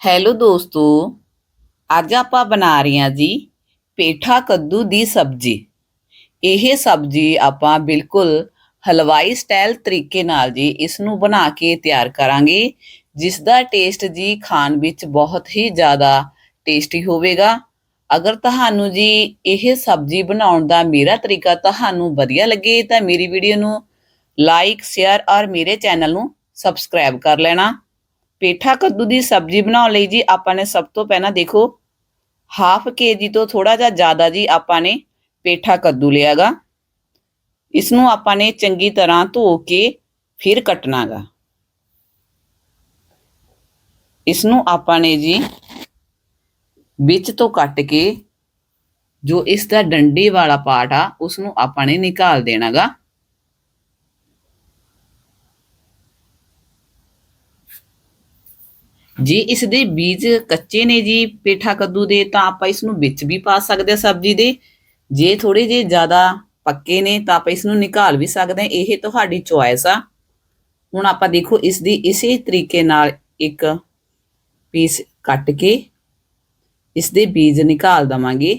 Hello ਦੋਸਤੋ, ਅੱਜ ਆਪਾਂ ਬਣਾ ਰਹੇ ਹਾਂ ਜੀ ਪੇਠਾ ਕੱਦੂ ਦੀ ਸਬਜ਼ੀ। ਇਹ ਸਬਜ਼ੀ ਆਪਾਂ ਬਿਲਕੁਲ ਹਲਵਾਈ ਸਟਾਈਲ ਤਰੀਕੇ ਨਾਲ ਜੀ ਇਸ ਨੂੰ ਬਣਾ ਕੇ ਤਿਆਰ ਕਰਾਂਗੇ ਜਿਸ ਦਾ ਟੇਸਟ ਜੀ ਖਾਣ ਵਿੱਚ ਬਹੁਤ ਹੀ ਜ਼ਿਆਦਾ ਟੇਸਟੀ ਹੋਵੇਗਾ। ਅਗਰ ਤੁਹਾਨੂੰ ਜੀ ਇਹ ਸਬਜ਼ੀ ਬਣਾਉਣ ਦਾ ਮੇਰਾ ਤਰੀਕਾ ਤੁਹਾਨੂੰ ਵਧੀਆ ਲੱਗੇ ਤਾਂ ਮੇਰੀ ਵੀਡੀਓ ਨੂੰ ਲਾਈਕ, ਸ਼ੇਅਰ ਔਰ ਮੇਰੇ ਚੈਨਲ ਨੂੰ ਸਬਸਕ੍ਰਾਈਬ ਕਰ ਲੈਣਾ। ਪੇਠਾ ਕੱਦੂ ਦੀ ਸਬਜ਼ੀ ਬਣਾਉਣ ਲਈ ਜੀ ਆਪਾਂ ਨੇ ਸਭ ਤੋਂ ਪਹਿਲਾਂ ਦੇਖੋ ਹਾਫ ਕੇਜੀ ਤੋਂ ਥੋੜਾ ਜਿਹਾ ਜ਼ਿਆਦਾ ਜੀ ਆਪਾਂ ਨੇ ਪੇਠਾ ਕੱਦੂ ਲਿਆਗਾ ਇਸ ਨੂੰ ਆਪਾਂ ਨੇ ਚੰਗੀ ਤਰ੍ਹਾਂ ਧੋ ਕੇ ਫਿਰ ਕੱਟਣਾਗਾ ਇਸ ਨੂੰ ਆਪਾਂ ਨੇ ਜੀ ਵਿੱਚ ਤੋਂ ਕੱਟ ਕੇ ਜੋ ਇਸ ਦਾ ਡੰਡੀ ਵਾਲਾ ਪਾਰਟ ਆ ਉਸ ਨੂੰ ਆਪਾਂ ਨੇ ਨਿਕਾਲ ਦੇਣਾਗਾ ਜੇ ਇਸ ਦੇ ਬੀਜ ਕੱਚੇ ਨੇ ਜੀ, ਪੇਠਾ ਕੱਦੂ ਦੇ, ਤਾਂ ਆਪਾਂ ਇਸ ਨੂੰ ਵਿੱਚ ਵੀ ਪਾ ਸਕਦੇ ਆ ਸਬਜ਼ੀ ਦੇ। ਜੇ ਥੋੜੇ ਜੇ ਜ਼ਿਆਦਾ ਪੱਕੇ ਨੇ, ਤਾਂ ਆਪਾਂ ਇਸ ਨੂੰ ਨਿਕਾਲ ਵੀ ਸਕਦੇ ਆ ਇਹ ਤੁਹਾਡੀ ਚੁਆਇਸ ਆ। ਹੁਣ ਆਪਾਂ ਦੇਖੋ, ਇਸ ਦੀ ਇਸੇ ਤਰੀਕੇ ਨਾਲ ਇੱਕ ਪੀਸ ਕੱਟ ਕੇ ਇਸ ਦੇ ਬੀਜ ਨਿਕਾਲ ਦਵਾਂਗੇ।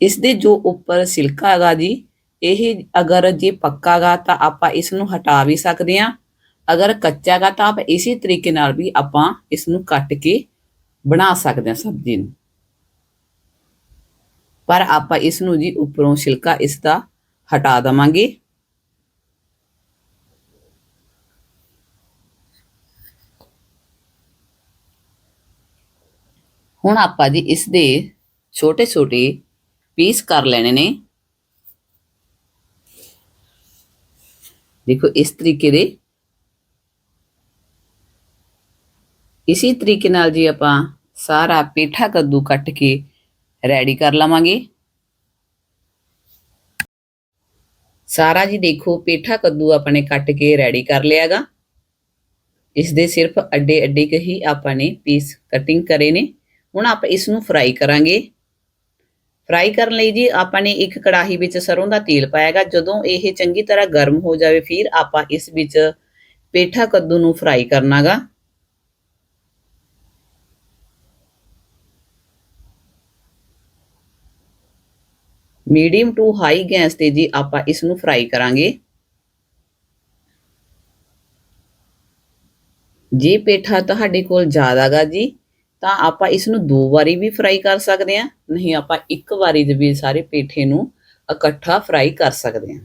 ਇਸ ਦੇ ਜੋ ਉੱਪਰ ਸਿਲਕਾ ਹੈਗਾ ਜੀ, ਇਹ ਅਗਰ ਜੇ ਪੱਕਾ ਗਾ, ਤਾਂ ਆਪਾਂ ਇਸ ਨੂੰ ਹਟਾ ਵੀ ਸਕਦੇ ਆ ਅਗਰ ਕੱਚਾ ਗਾ ਤਾਂ ਆਪ ਇਸੇ ਤਰੀਕੇ ਨਾਲ ਵੀ ਆਪਾਂ ਇਸ ਨੂੰ ਕੱਟ ਕੇ ਬਣਾ ਸਕਦੇ ਹਾਂ ਸਬਜ਼ੀ ਨੂੰ। ਪਰ ਆਪਾਂ ਇਸ ਨੂੰ ਜੀ ਉੱਪਰੋਂ ਛਿਲਕਾ ਇਸ ਦਾ ਹਟਾ ਦਵਾਂਗੇ। ਹੁਣ ਆਪਾਂ ਜੀ ਇਸ ਦੇ ਛੋਟੇ ਛੋਟੇ ਪੀਸ ਕਰ ਲੈਣੇ ਨੇ। ਦੇਖੋ ਇਸ ਤਰੀਕੇ ਦੇ ਇਸੇ ਤਰੀਕੇ ਨਾਲ ਜੀ ਆਪਾਂ ਸਾਰਾ ਪੇਠਾ ਕੱਦੂ ਕੱਟ ਕੇ ਰੈਡੀ ਕਰ ਲਵਾਂਗੇ। ਸਾਰਾ ਜੀ ਦੇਖੋ ਪੇਠਾ ਕੱਦੂ ਆਪਣੇ ਕੱਟ ਕੇ ਰੈਡੀ ਕਰ ਲਿਆਗਾ ਇਸ ਦੇ ਸਿਰਫ ਅੱਡੇ ਅੱਡੇ ਕਹੀ ਆਪਾਂ ਨੇ ਪੀਸ ਕਟਿੰਗ ਕਰੇ ਨੇ। ਹੁਣ ਆਪਾਂ ਇਸ ਨੂੰ ਫਰਾਈ ਕਰਾਂਗੇ। ਫਰਾਈ ਕਰਨ ਲਈ ਜੀ ਆਪਾਂ ਨੇ ਇੱਕ ਕੜਾਹੀ ਵਿੱਚ ਸਰੋਂ ਦਾ ਤੇਲ ਪਾਇਆਗਾ ਜਦੋਂ ਇਹ ਚੰਗੀ ਤਰ੍ਹਾਂ ਗਰਮ ਹੋ ਜਾਵੇ, ਫਿਰ ਆਪਾਂ ਇਸ ਵਿੱਚ ਪੇਠਾ ਕੱਦੂ ਨੂੰ ਫਰਾਈ ਕਰਨਾਗਾ ਮੀਡੀਅਮ ਟੂ ਹਾਈ ਗੈਸ ਤੇ ਜੀ ਆਪਾਂ ਇਸ ਨੂੰ ਫਰਾਈ ਕਰਾਂਗੇ। ਜੇ ਪੇਠਾ ਤੁਹਾਡੇ ਕੋਲ ਜ਼ਿਆਦਾਗਾ ਜੀ, ਤਾਂ ਆਪਾਂ ਇਸ ਨੂੰ ਦੋ ਵਾਰੀ ਵੀ ਫਰਾਈ ਕਰ ਸਕਦੇ ਹਾਂ, ਨਹੀਂ ਆਪਾਂ ਇੱਕ ਵਾਰੀ ਦੇ ਵੀ ਸਾਰੇ ਪੇਠੇ ਨੂੰ ਇਕੱਠਾ ਫਰਾਈ ਕਰ ਸਕਦੇ ਹਾਂ।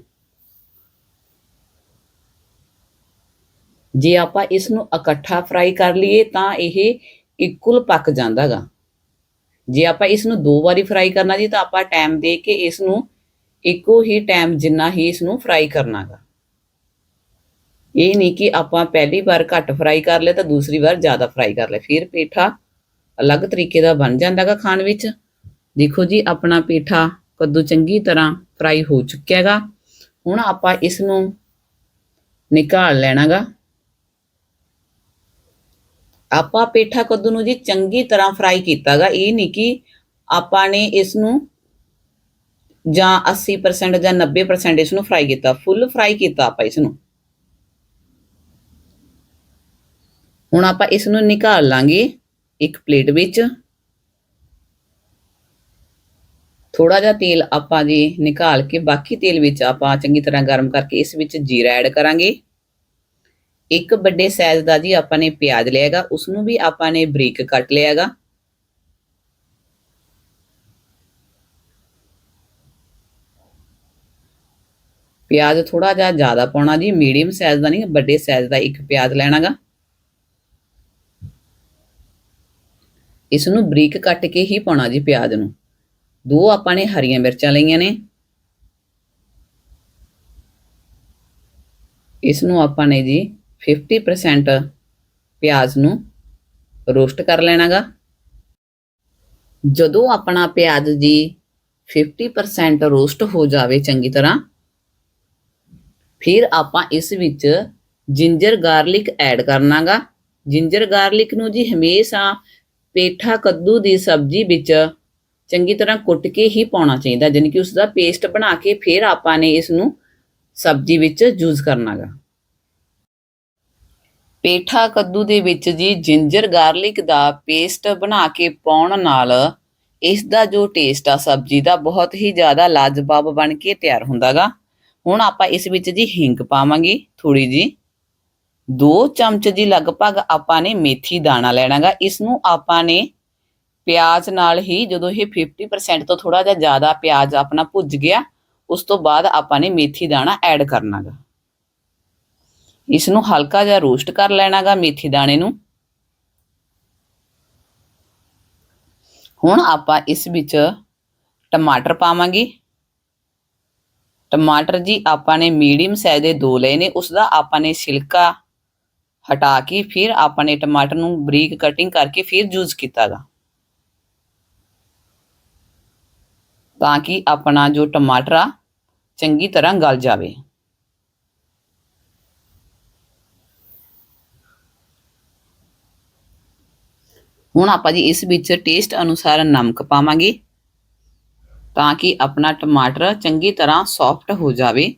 ਜੇ ਆਪਾਂ ਇਸ ਨੂੰ ਇਕੱਠਾ ਫਰਾਈ ਕਰ ਲਈਏ ਤਾਂ ਇਹ ਇਕੁਅਲ ਪੱਕ ਜਾਂਦਾਗਾ ਜੇ ਆਪਾਂ ਇਸ ਨੂੰ ਦੋ ਵਾਰੀ ਫਰਾਈ ਕਰਨਾ ਜੀ, ਤਾਂ ਆਪਾਂ ਟਾਈਮ ਦੇ ਕੇ ਇਸ ਨੂੰ ਇੱਕੋ ਹੀ ਟਾਈਮ ਜਿੰਨਾ ਹੀ ਇਸ ਨੂੰ ਫਰਾਈ ਕਰਨਾਗਾ। ਇਹ ਨਹੀਂ ਕਿ ਆਪਾਂ ਪਹਿਲੀ ਵਾਰ ਘੱਟ ਫਰਾਈ ਕਰ ਲਿਆ ਤਾਂ ਦੂਸਰੀ ਵਾਰ ਜ਼ਿਆਦਾ ਫਰਾਈ ਕਰ ਲਿਆ। ਫਿਰ ਪੇਠਾ ਅਲੱਗ ਤਰੀਕੇ ਦਾ ਬਣ ਜਾਂਦਾਗਾ ਖਾਣ ਵਿੱਚ। ਦੇਖੋ ਜੀ, ਆਪਣਾ ਪੇਠਾ ਕੱਦੂ ਚੰਗੀ ਤਰ੍ਹਾਂ ਫਰਾਈ ਹੋ ਚੁੱਕਿਆ ਹੈਗਾ ਹੁਣ ਆਪਾਂ ਇਸ ਨੂੰ ਨਿਕਾਲ ਲੈਣਾਗਾ। ਆਪਾਂ ਪੇਠਾ ਕੱਦੂ ਨੂੰ ਜੀ ਚੰਗੀ ਤਰ੍ਹਾਂ ਫਰਾਈ ਕੀਤਾਗਾ। ਇਹ ਨਹੀਂ ਕਿ ਆਪਾਂ ਨੇ ਇਸ ਨੂੰ ਜਾਂ 80% ਜਾਂ 90% ਇਸ ਨੂੰ ਫਰਾਈ ਕੀਤਾ। ਫੁੱਲ ਫਰਾਈ ਕੀਤਾ ਆਪਾਂ ਇਸ ਨੂੰ ਹੁਣ ਆਪਾਂ ਇਸ ਨੂੰ ਨਿਕਾਲ ਲਾਂਗੇ ਇੱਕ ਪਲੇਟ ਵਿੱਚ। ਥੋੜਾ ਜਿਹਾ ਤੇਲ ਆਪਾਂ ਜੀ ਨਿਕਾਲ ਕੇ ਬਾਕੀ ਤੇਲ ਵਿੱਚ ਆਪਾਂ ਚੰਗੀ ਤਰ੍ਹਾਂ ਗਰਮ ਕਰਕੇ ਇਸ ਵਿੱਚ ਜੀਰਾ ਐਡ ਕਰਾਂਗੇ। ਇੱਕ ਵੱਡੇ ਸਾਈਜ਼ ਦਾ ਜੀ ਆਪਾਂ ਨੇ ਪਿਆਜ਼ ਲਿਆਗਾ ਉਸ ਨੂੰ ਵੀ ਆਪਾਂ ਨੇ ਬਰੀਕ ਕੱਟ ਲਿਆਗਾ ਪਿਆਜ਼ ਥੋੜਾ ਜਿਹਾ ਜ਼ਿਆਦਾ ਪਾਉਣਾ ਜੀ, ਮੀਡੀਅਮ ਸਾਈਜ਼ ਦਾ ਨਹੀਂ, ਵੱਡੇ ਸਾਈਜ਼ ਦਾ ਇੱਕ ਪਿਆਜ਼ ਲੈਣਾਗਾ ਇਸ ਨੂੰ ਬਰੀਕ ਕੱਟ ਕੇ ਹੀ ਪਾਉਣਾ ਜੀ ਪਿਆਜ਼ ਨੂੰ। ਦੋ ਆਪਾਂ ਨੇ ਹਰੀਆਂ ਮਿਰਚਾਂ ਲਈਆਂ ਨੇ। ਇਸ ਨੂੰ ਆਪਾਂ ਨੇ ਜੀ 50% ਪਿਆਜ਼ ਨੂੰ ਰੋਸਟ ਕਰ ਲੈਣਾਗਾ। ਜਦੋਂ ਆਪਣਾ ਪਿਆਜ਼ ਜੀ 50% ਰੋਸਟ ਹੋ ਜਾਵੇ ਚੰਗੀ ਤਰ੍ਹਾਂ, ਫਿਰ ਆਪਾਂ ਇਸ ਵਿੱਚ ਜਿੰਜਰ ਗਾਰਲਿਕ ਐਡ ਕਰਨਾਗਾ। ਜਿੰਜਰ ਗਾਰਲਿਕ ਨੂੰ ਜੀ ਹਮੇਸ਼ਾ ਪੇਠਾ ਕੱਦੂ ਦੀ ਸਬਜ਼ੀ ਵਿੱਚ ਚੰਗੀ ਤਰ੍ਹਾਂ ਕੁੱਟ ਕੇ ਹੀ ਪਾਉਣਾ ਚਾਹੀਦਾ ਯਾਨੀ ਕਿ ਉਸ ਦਾ ਪੇਸਟ ਬਣਾ ਕੇ ਫਿਰ ਆਪਾਂ ਨੇ ਇਸ ਨੂੰ ਸਬਜ਼ੀ ਵਿੱਚ ਯੂਜ਼ ਕਰਨਾਗਾ। ਪੇਠਾ ਕੱਦੂ ਦੇ ਵਿੱਚ ਜੀ ਜਿੰਜਰ ਗਾਰਲਿਕ ਦਾ ਪੇਸਟ ਬਣਾ ਕੇ ਪਾਉਣ ਨਾਲ ਇਸ ਦਾ ਜੋ ਟੇਸਟ ਆ ਸਬਜ਼ੀ ਦਾ ਬਹੁਤ ਹੀ ਜ਼ਿਆਦਾ ਲਾਜਵਾਬ ਬਣ ਕੇ ਤਿਆਰ ਹੁੰਦਾਗਾ। ਹੁਣ ਆਪਾਂ ਇਸ ਵਿੱਚ ਜੀ ਹਿੰਗ ਪਾਵਾਂਗੇ ਥੋੜੀ ਜੀ। 2 ਚਮਚ ਜੀ ਲਗਭਗ ਆਪਾਂ ਨੇ ਮੇਥੀ ਦਾਣਾ ਲੈਣਾਗਾ। ਇਸ ਨੂੰ ਆਪਾਂ ਨੇ ਪਿਆਜ਼ ਨਾਲ ਹੀ ਜਦੋਂ ਇਹ 50% ਤੋਂ ਥੋੜਾ ਜਿਹਾ ਜ਼ਿਆਦਾ ਪਿਆਜ਼ ਆਪਣਾ ਭੁੱਜ ਗਿਆ, ਉਸ ਤੋਂ ਬਾਅਦ ਆਪਾਂ ਨੇ ਮੇਥੀ ਦਾਣਾ ਐਡ ਕਰਨਾਗਾ। ਇਸ ਨੂੰ ਹਲਕਾ ਜਿਹਾ ਰੋਸਟ ਕਰ ਲੈਣਾਗਾ ਮੇਥੀ ਦਾਣੇ ਨੂੰ। ਹੁਣ ਆਪਾਂ ਇਸ ਵਿੱਚ ਟਮਾਟਰ ਪਾਵਾਂਗੇ। ਟਮਾਟਰ ਜੀ ਆਪਾਂ ਨੇ ਮੀਡੀਅਮ ਸਾਈਜ਼ ਦੇ ਦੋ ਲਏ ਨੇ ਉਸ ਦਾ ਆਪਾਂ ਨੇ ਛਿਲਕਾ ਹਟਾ ਕੇ ਫਿਰ ਆਪਾਂ ਨੇ ਟਮਾਟਰ ਨੂੰ ਬਰੀਕ ਕਟਿੰਗ ਕਰਕੇ ਫਿਰ ਯੂਜ਼ ਕੀਤਾਗਾ। ਤਾਂ ਕਿ ਆਪਣਾ ਜੋ ਟਮਾਟਰ ਆ, ਚੰਗੀ ਤਰ੍ਹਾਂ ਗਲ ਜਾਵੇ। ਹੁਣ ਆਪਾਂ ਜੀ ਇਸ ਵਿੱਚ ਟੇਸਟ ਅਨੁਸਾਰ ਨਮਕ ਪਾਵਾਂਗੇ ਤਾਂ ਕਿ ਆਪਣਾ ਟਮਾਟਰ ਚੰਗੀ ਤਰ੍ਹਾਂ ਸੌਫਟ ਹੋ ਜਾਵੇ।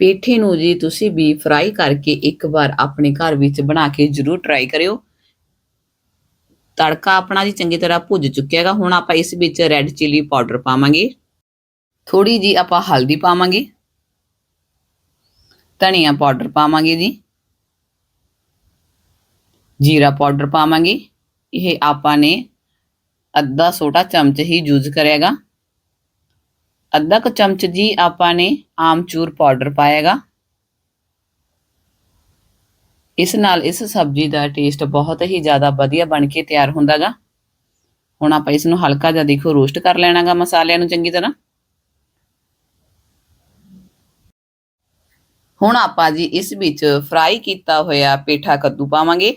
ਪੇਠੇ ਨੂੰ ਜੀ ਤੁਸੀਂ ਵੀ ਫਰਾਈ ਕਰਕੇ ਇੱਕ ਵਾਰ ਆਪਣੇ ਘਰ ਵਿੱਚ ਬਣਾ ਕੇ ਜ਼ਰੂਰ ਟਰਾਈ ਕਰਿਓ। ਤੜਕਾ ਆਪਣਾ ਜੀ ਚੰਗੀ ਤਰ੍ਹਾਂ ਭੁੱਜ ਚੁੱਕਿਆ ਹੈਗਾ। ਹੁਣ ਆਪਾਂ ਇਸ ਵਿੱਚ ਰੈੱਡ ਚਿੱਲੀ ਪਾਊਡਰ ਪਾਵਾਂਗੇ। ਥੋੜੀ ਜੀ ਆਪਾਂ ਹਲਦੀ ਪਾਵਾਂਗੇ। ਧਨੀਆ ਪਾਊਡਰ ਪਾਵਾਂਗੇ ਜੀ। ਜੀਰਾ ਪਾਊਡਰ ਪਾਵਾਂਗੇ। ਇਹ ਆਪਾਂ ਨੇ ਅੱਧਾ ਛੋਟਾ ਚਮਚ ਹੀ ਯੂਜ਼ ਕਰਿਆਗਾ ਅੱਧਾ ਕੁ ਚਮਚ ਜੀ ਆਪਾਂ ਨੇ ਆਮਚੂਰ ਪਾਊਡਰ ਪਾਇਆਗਾ ਇਸ ਨਾਲ ਇਸ ਸਬਜ਼ੀ ਦਾ ਟੇਸਟ ਬਹੁਤ ਹੀ ਜ਼ਿਆਦਾ ਵਧੀਆ ਬਣ ਕੇ ਤਿਆਰ ਹੁੰਦਾਗਾ ਹੁਣ ਆਪਾਂ ਇਸ ਨੂੰ ਹਲਕਾ ਜਿਹਾ ਦੇਖੋ ਰੋਸਟ ਕਰ ਲੈਣਾਗਾ ਮਸਾਲਿਆਂ ਨੂੰ ਚੰਗੀ ਤਰ੍ਹਾਂ। ਹੁਣ ਆਪਾਂ ਜੀ ਇਸ ਵਿੱਚ ਫਰਾਈ ਕੀਤਾ ਹੋਇਆ ਪੇਠਾ ਕੱਦੂ ਪਾਵਾਂਗੇ।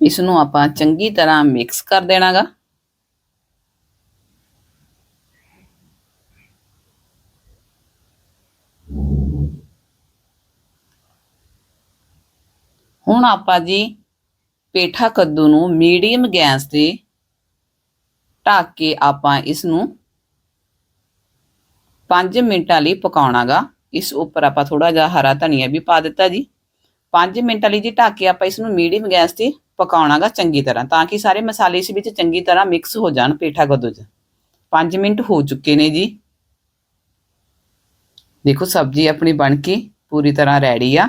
ਇਸ ਨੂੰ ਆਪਾਂ ਚੰਗੀ ਤਰ੍ਹਾਂ ਮਿਕਸ ਕਰ ਦੇਣਾਗਾ। ਹੁਣ ਆਪਾਂ ਜੀ ਪੇਠਾ ਕੱਦੂ ਨੂੰ ਮੀਡੀਅਮ ਗੈਸ ਤੇ ਢੱਕ ਕੇ ਆਪਾਂ ਇਸ ਨੂੰ 5 ਮਿੰਟਾਂ ਲਈ ਪਕਾਉਣਾਗਾ। ਇਸ ਉੱਪਰ ਆਪਾਂ ਥੋੜਾ ਜਿਹਾ ਹਰਾ ਧਨੀਆ ਵੀ ਪਾ ਦਿੱਤਾ ਜੀ। 5 ਮਿੰਟਾਂ ਲਈ ਜੀ ਢੱਕ ਕੇ ਆਪਾਂ ਇਸ ਨੂੰ ਮੀਡੀਅਮ ਗੈਸ ਤੇ ਪਕਾਉਣਾਗਾ ਚੰਗੀ ਤਰ੍ਹਾਂ, ਤਾਂ ਕਿ ਸਾਰੇ ਮਸਾਲੇ ਇਸ ਵਿੱਚ ਚੰਗੀ ਤਰ੍ਹਾਂ ਮਿਕਸ ਹੋ ਜਾਣ ਪੇਠਾ ਕਦੋਂ 'ਚ 5 ਮਿੰਟ ਹੋ ਚੁੱਕੇ ਨੇ ਜੀ। ਦੇਖੋ ਸਬਜ਼ੀ ਆਪਣੀ ਬਣ ਕੇ ਪੂਰੀ ਤਰ੍ਹਾਂ ਰੈਡੀ ਆ।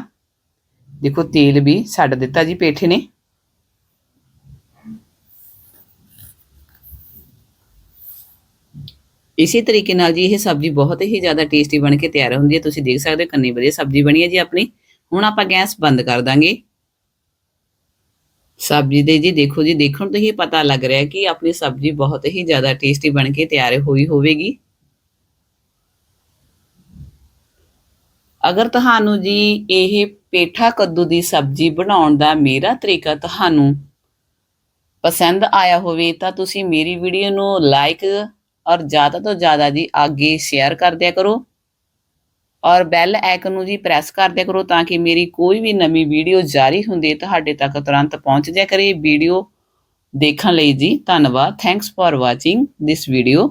ਦੇਖੋ ਤੇਲ ਵੀ ਛੱਡ ਦਿੱਤਾ ਜੀ ਪੇਠੇ ਨੇ। ਇਸੇ ਤਰੀਕੇ ਨਾਲ ਜੀ ਇਹ ਸਬਜ਼ੀ ਬਹੁਤ ਹੀ ਜ਼ਿਆਦਾ ਟੇਸਟੀ ਬਣ ਕੇ ਤਿਆਰ ਹੁੰਦੀ ਹੈ। ਤੁਸੀਂ ਦੇਖ ਸਕਦੇ ਹੋ ਕਿੰਨੀ ਵਧੀਆ ਸਬਜ਼ੀ ਬਣੀ ਹੈ ਜੀ ਆਪਣੀ। ਹੁਣ ਆਪਾਂ ਗੈਸ ਬੰਦ ਕਰ ਦਾਂਗੇ। ਸਬਜ਼ੀ ਦੇ ਜੀ ਦੇਖੋ ਜੀ, ਦੇਖਣ ਤੋਂ ਹੀ ਪਤਾ ਲੱਗ ਰਿਹਾ ਕਿ ਆਪਣੀ ਸਬਜ਼ੀ ਬਹੁਤ ਹੀ ਜ਼ਿਆਦਾ ਟੇਸਟੀ ਬਣ ਕੇ ਤਿਆਰ ਹੋਈ ਹੋਵੇਗੀ। ਅਗਰ ਤੁਹਾਨੂੰ ਜੀ ਇਹ ਪੇਠਾ ਕੱਦੂ ਦੀ ਸਬਜ਼ੀ ਬਣਾਉਣ ਦਾ ਮੇਰਾ ਤਰੀਕਾ ਤੁਹਾਨੂੰ ਪਸੰਦ ਆਇਆ ਹੋਵੇ ਤਾਂ ਤੁਸੀਂ ਮੇਰੀ ਵੀਡੀਓ ਨੂੰ ਲਾਈਕ ਔਰ ਜ਼ਿਆਦਾ ਤੋਂ ਜ਼ਿਆਦਾ ਜੀ ਅੱਗੇ ਸ਼ੇਅਰ ਕਰ ਦਿਆ ਕਰੋ। ਔਰ ਬੈਲ ਆਈਕਨ ਨੂੰ ਜੀ ਪ੍ਰੈਸ ਕਰ ਦਿਆ ਕਰੋ ਤਾਂ ਕਿ ਮੇਰੀ ਕੋਈ ਵੀ ਨਵੀਂ ਵੀਡੀਓ ਜਾਰੀ ਹੁੰਦੀ ਤੁਹਾਡੇ ਤੱਕ ਤੁਰੰਤ ਪਹੁੰਚ ਜਾਇਆ ਕਰੇ। ਵੀਡੀਓ ਦੇਖਣ ਲਈ ਜੀ ਧੰਨਵਾਦ। Thanks for watching this video